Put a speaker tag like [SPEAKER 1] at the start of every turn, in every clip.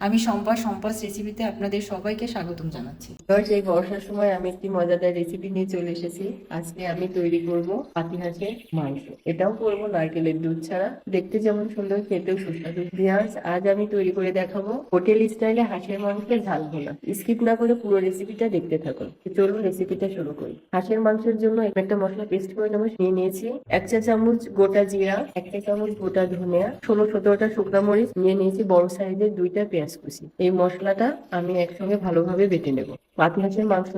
[SPEAKER 1] আমি সম্পা সম্পাস রেসিপিতে আপনাদের সবাইকে স্বাগতম জানাচ্ছি।
[SPEAKER 2] এবার সেই বর্ষার সময় আমি একটি মজাদার রেসিপি নিয়ে চলে এসেছি। আজকে আমি তৈরি করব পাতি হাঁসের মাংস। এটাও করব নারকেলের দুধ ছাড়া। দেখতে যেমন সুন্দর, খেতেও সুস্বাদু। ভিউয়ার্স আজ আমি তৈরি করে দেখাবো হোটেল স্টাইলে হাঁসের মাংসের ঝাল ভোনা স্কিপ না করে পুরো রেসিপিটা দেখতে থাকুন। চলুন রেসিপিটা শুরু করি। হাঁসের মাংসের জন্য একটা মশলা পেস্ট করে নেব। নিয়ে নিয়েছি এক চা চামচ গোটা জিরা, এক চা চামচ গোটা ধনিয়া, ষোলো সতেরোটা শুকনা মরিচ। নিয়ে নিয়েছি বড় সাইজের দুইটা পেঁয়াজ। কুচি এই মশলাটা আমি একসঙ্গে ভালোভাবে বেটে নেব। পাতি হাঁসের মাংস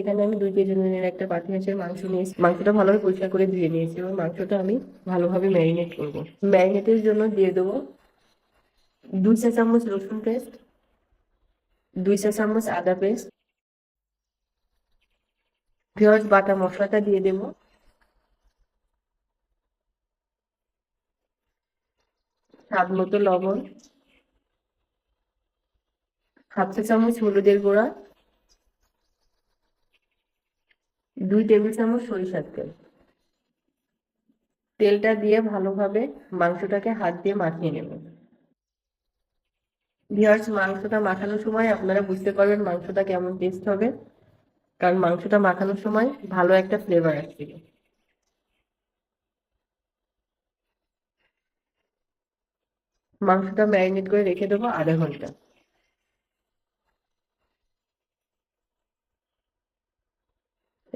[SPEAKER 2] এখানে আমি দুই কেজি নুনের একটা পাতি হাঁসের মাংস নিয়েছি। মাংসটা ভালোভাবে পরিষ্কার করে ধুয়ে নিয়েছি এবং মাংসটা আমি ভালোভাবে ম্যারিনেট করব। ম্যারিনেটের জন্য দিয়ে দেবো দুই চা চামচ রসুন পেস্ট, দুই চা চামচ আদা পেস্ট, পেঁয়াজ, বাটা মশলাটা দিয়ে দেবো। স্বাদ মতো লবণ হাফ চা চামচ হলুদের গুঁড়া, দুই টেবিল চামচ সরিষার তেল। তেলটা দিয়ে ভালোভাবে মাংসটাকে হাত দিয়ে মাখিয়ে নেব। ভিউয়ার্স, মাংসটা মাখানোর সময় আপনারা বুঝতে পারবেন মাংসটা কেমন টেস্ট হবে, কারণ মাংসটা মাখানোর সময় ভালো একটা ফ্লেভার আসছে মাংসটা ম্যারিনেট করে রেখে দেবো আধা ঘণ্টা।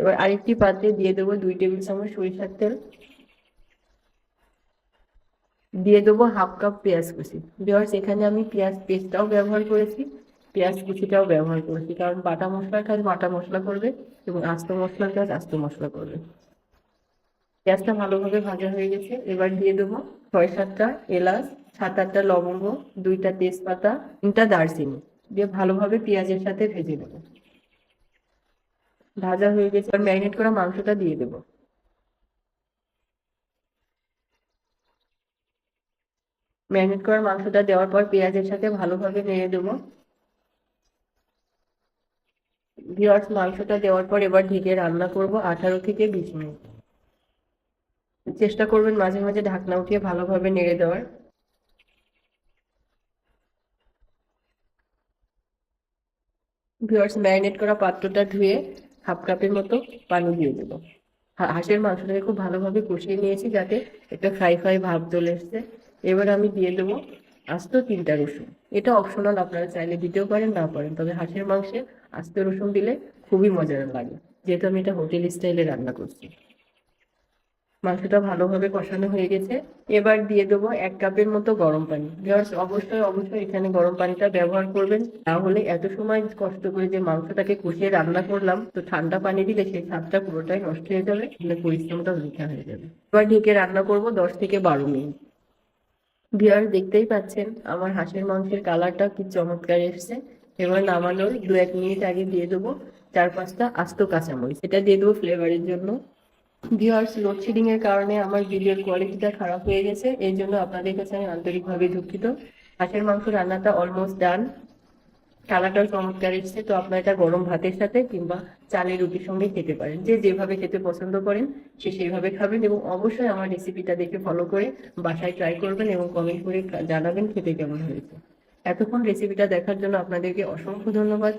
[SPEAKER 2] এবার আরেকটি পাত্রে দিয়ে দেবো দুই টেবিল চামচ সরিষার তেল। দিয়ে দেবো হাফ কাপ পেঁয়াজ কুচি। বিকজ এখানে আমি পেঁয়াজ পেস্টটাও ব্যবহার করেছি, পেঁয়াজ কুচিটাও ব্যবহার করেছি। কারণ বাটা মশলার কাজ বাটা মশলা করবে এবং আস্ত মশলার কাজ আস্ত মশলা করবে। পেঁয়াজটা ভালোভাবে ভাজা হয়ে গেছে। এবার দিয়ে দেবো ছয় সাতটা এলাচ, সাত আটটা লবঙ্গ, দুইটা তেজপাতা, তিনটা দারচিনি। দিয়ে ভালোভাবে পেঁয়াজের সাথে ভেজে নেব। ভাজা হয়ে গেছে, এবার ম্যারিনেট করা মাংসটা দিয়ে দেবো। ম্যারিনেট করা মাংসটা দেওয়ার পর পেঁয়াজের সাথে ভালোভাবে নেড়ে দেবো। ভিওয়ার্স, মাংসটা দেওয়ার পর এবার ঢেকে রান্না করব আঠারো থেকে বিশ মিনিট। চেষ্টা করবেন মাঝে মাঝে ঢাকনা উঠিয়ে ভালোভাবে নেড়ে দেওয়ার। ভিওয়ার্স, ম্যারিনেট করা পাত্রটা ধুয়ে হাফ কাপের মতো পানি দিয়ে দেবো। হাঁসের মাংসটাকে খুব ভালোভাবে কষিয়ে নিয়েছি যাতে একটা ফ্রাই ফ্রাই ভাব চলে এসছে। এবার আমি দিয়ে দেবো আস্ত তিনটা রসুন। এটা অপশনাল, আপনারা চাইলে দিতেও পারেন না পারেন। তবে হাঁসের মাংসে আস্ত রসুন দিলে খুবই মজার লাগে, যেহেতু আমি এটা হোটেল স্টাইলে রান্না করছি। মাংসটা ভালোভাবে কষানো হয়ে গেছে। এবার দিয়ে দেবো এক কাপের মতো গরম পানি। ভিউয়ার্স অবশ্যই অবশ্যই এখানে গরম পানিটা ব্যবহার করবেন। তাহলে এত সময় কষ্ট করে যে মাংসটাকে কষিয়ে রান্না করলাম, তো ঠান্ডা পানি দিলে সেই স্বাদটা পুরোটাই নষ্ট হয়ে যাবে মানে পরিশ্রমটা বৃথা হয়ে যাবে। এবার ঢেকে রান্না করব দশ থেকে বারো মিনিট। ভিউয়ার্স দেখতেই পাচ্ছেন, আমার হাঁসের মাংসের কালারটা কি চমৎকার এসছে। এবার নামানোর দু এক মিনিট আগে দিয়ে দেবো চার পাঁচটা আস্ত কাঁচামরিচ। এটা দিয়ে দেবো ফ্লেভারের জন্য। ভিউয়ার্স লোডশেডিং এর কারণে আমার ভিডিওর কোয়ালিটিটা খারাপ হয়ে গেছে। এই জন্য আপনাদের কাছে আমি আন্তরিকভাবে দুঃখিত। হাঁসের মাংস রান্নাটা অলমোস্ট ডান কালারটাও চমৎকার এসছে। তো আপনারা এটা গরম ভাতের সাথে কিংবা চালের রুটির সঙ্গে খেতে পারেন। যে যেভাবে খেতে পছন্দ করেন, সে সেইভাবে খাবেন এবং অবশ্যই আমার রেসিপিটা দেখে ফলো করে বাসায় ট্রাই করবেন এবং কমেন্ট করে জানাবেন খেতে কেমন হয়েছে। এতক্ষণ রেসিপিটা দেখার জন্য আপনাদেরকে অসংখ্য ধন্যবাদ।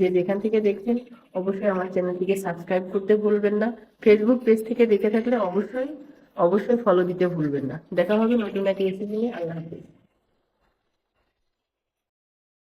[SPEAKER 2] যে যেখান থেকে দেখছেন, অবশ্যই আমার চ্যানেলটিকে সাবস্ক্রাইব করতে ভুলবেন না। ফেসবুক পেজ থেকে দেখে থাকলে অবশ্যই অবশ্যই ফলো দিতে ভুলবেন না। দেখা হবে নতুন একটি রেসিপি নিয়ে। আল্লাহ হাফিজ।